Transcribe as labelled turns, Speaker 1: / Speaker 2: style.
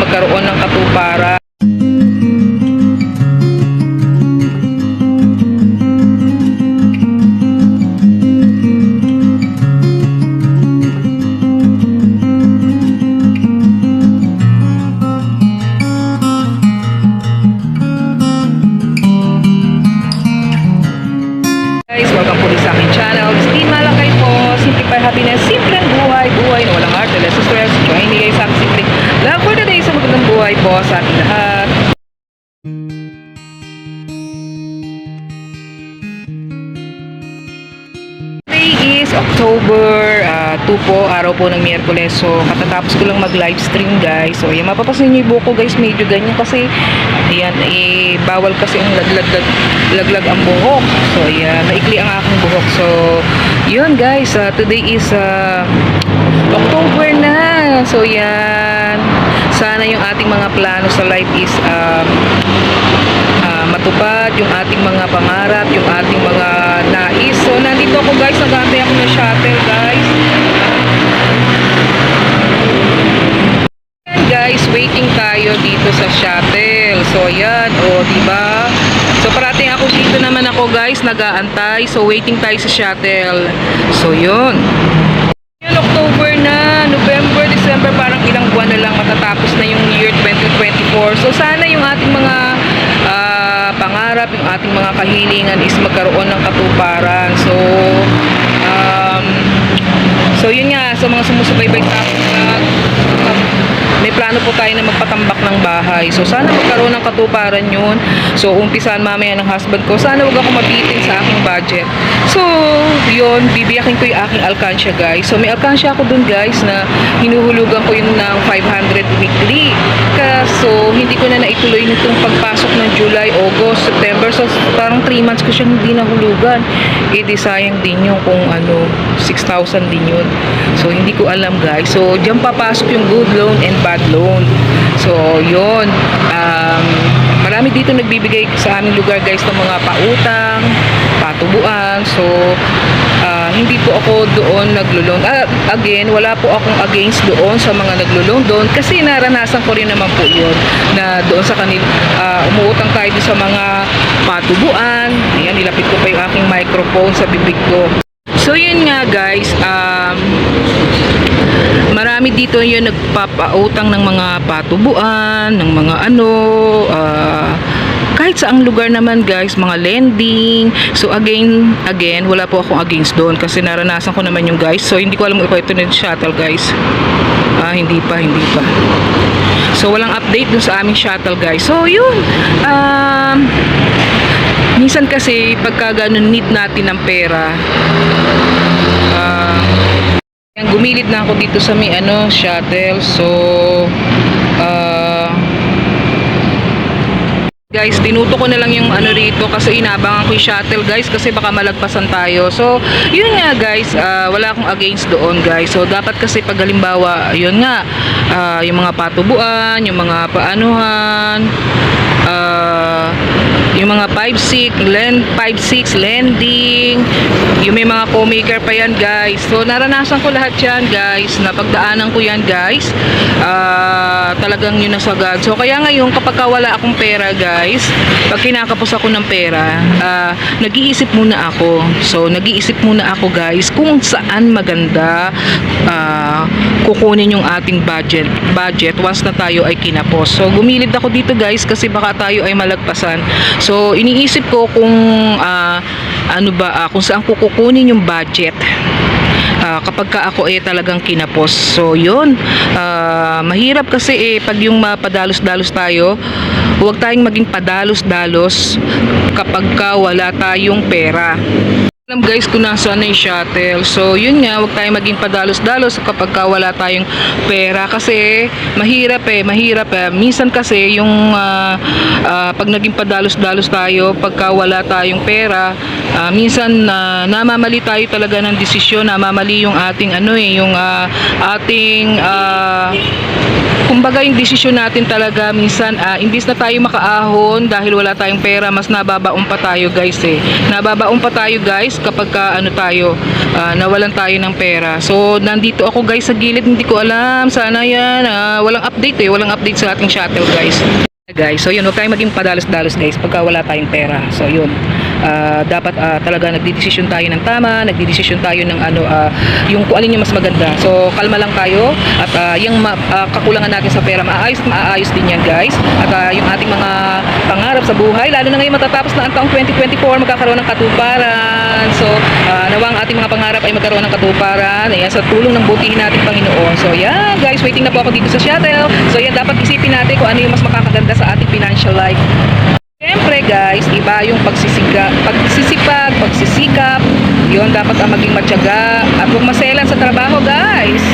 Speaker 1: magkaroon ng katuparan. October uh, 2 po, araw po ng Miyerkules. So, katatapos ko lang mag-live stream guys. So, ayan, mapapasin niyo yung buko guys, medyo ganyan kasi, ayan, eh, bawal kasi ang laglag, laglag ang buhok. So, ayan, maikli ang aking buhok. So, yun guys, uh, today is uh, October na. So, yan. Sana yung ating mga plano sa life is um, ah, matupad yung ating mga pangarap, yung ating mga nais. So, nandito ako guys, nagantay ako ng shuttle guys. Ayan, guys, waiting tayo dito sa shuttle. So, ayan, o, di ba? So, parating ako dito naman ako guys, nagaantay. So, waiting tayo sa shuttle. So, yun. Yan, October na, November, December, parang ilang buwan na lang matatapos na yung year 2024. So sana yung ating mga ah, pangarap, yung ating mga kahilingan is magkaroon ng katuparan. So, so yun nga, sa mga sumusubaybay sa may plano po tayo na magpatambak ng bahay. So, sana magkaroon ng katuparan yun. So, umpisan mamaya ng husband ko. Sana wag ako mabitin sa aking budget. So, yun, bibiyakin ko yung aking alkansya, guys. So, may alkansya ako dun, guys, na hinuhulugan ko yung ng 500 weekly. Kaso, hindi ko na naituloy nitong pagpasok ng July, August, September. So, parang 3 months ko siya hindi nahulugan. Eh, di sayang din yung kung ano, 6,000 din yun. So, hindi ko alam, guys. So, diyan papasok yung good loan and bad loan. So, yun. Um, marami dito nagbibigay sa aming lugar, guys, ng mga pautang, patubuan. So, ah, hindi po ako doon naglo-loan. Ah, again, wala po akong against doon sa mga naglo-loan doon kasi naranasan ko rin naman po yun na doon sa kanil ah, umuutang tayo sa mga patubuan. Ayan, nilapit ko pa yung aking microphone sa bibig ko. So yun nga guys, um, marami dito yung nagpapautang ng mga patubuan, ng mga ano, ah, kahit saang lugar naman guys, mga lending. So again, again, wala po akong against doon kasi naranasan ko naman yung guys. So hindi ko alam kung ito na shuttle guys. Ah, hindi pa, hindi pa. So walang update dun sa aming shuttle guys. So yun, um, minsan kasi pagka ganun need natin ng pera, ah, yan, gumilid na ako dito sa may ano, shuttle. So, ah, guys, tinuto ko na lang yung ano rito kasi inabangan ko yung shuttle guys kasi baka malagpasan tayo. So, yun nga guys, ah, wala akong against doon guys. So, dapat kasi pag halimbawa, yun nga, ah, yung mga patubuan, yung mga paanuhan, ah, yung mga 5-6, lend, 5-6, lending, yung may mga co-maker pa yan guys. So naranasan ko lahat yan guys, napagdaanan ko yan guys. Ah, talagang yun nasagad. So kaya ngayon kapag ka wala akong pera guys, pag kinakapos ako ng pera, ah, nag-iisip muna ako. So nag-iisip muna ako guys kung saan maganda ah, kukunin yung ating budget budget once na tayo ay kinapos. So gumilid ako dito guys kasi baka tayo ay malagpasan. So iniisip ko kung ah, ano ba ah, kung saan ko kukunin yung budget. Ah, kapag ka ako eh talagang kinapos. So yun, Ah, mahirap kasi eh pag yung mapadalos-dalos tayo, huwag tayong maging padalos-dalos kapag ka wala tayong pera. Alam guys kung nasaan na yung shuttle. So yun nga, huwag tayong maging padalos-dalos kapag ka wala tayong pera. Kasi mahirap eh, mahirap eh. Minsan kasi yung ah, ah, pag naging padalos-dalos tayo, pagka wala tayong pera, ah, minsan na namamali tayo talaga ng desisyon, namamali yung ating ano eh, yung ah, ating ah, kumbaga yung desisyon natin talaga minsan ah, imbis na tayo makaahon dahil wala tayong pera mas nababaon pa tayo guys eh nababaon pa tayo guys guys kapag ka, ano tayo, ah, nawalan tayo ng pera. So, nandito ako guys sa gilid, hindi ko alam. Sana yan. ah, walang update eh. Walang update sa ating shuttle guys. Guys, so yun, huwag tayong maging padalos-dalos guys pagka wala tayong pera. So yun, ah, dapat ah, talaga nagdidesisyon tayo ng tama, nagdidesisyon tayo ng ano, ah, yung kung alin yung mas maganda. So kalma lang tayo at ah, yung ma- ah, kakulangan natin sa pera, maayos maayos din yan guys. At ah, yung ating mga pangarap sa buhay, lalo na ngayon matatapos na ang taong 2024, magkakaroon ng katuparan. So ah, nawa ating mga pangarap ay magkaroon ng katuparan. Ayan, sa tulong ng butihin natin Panginoon. So yan guys, waiting na po ako dito sa shuttle. So yan, dapat isipin natin kung ano yung mas makakaganda sa ating financial life. Siyempre guys, iba yung pagsisiga, pagsisipag, pagsisikap. Yun, dapat ang maging matyaga at huwag maselan sa trabaho guys.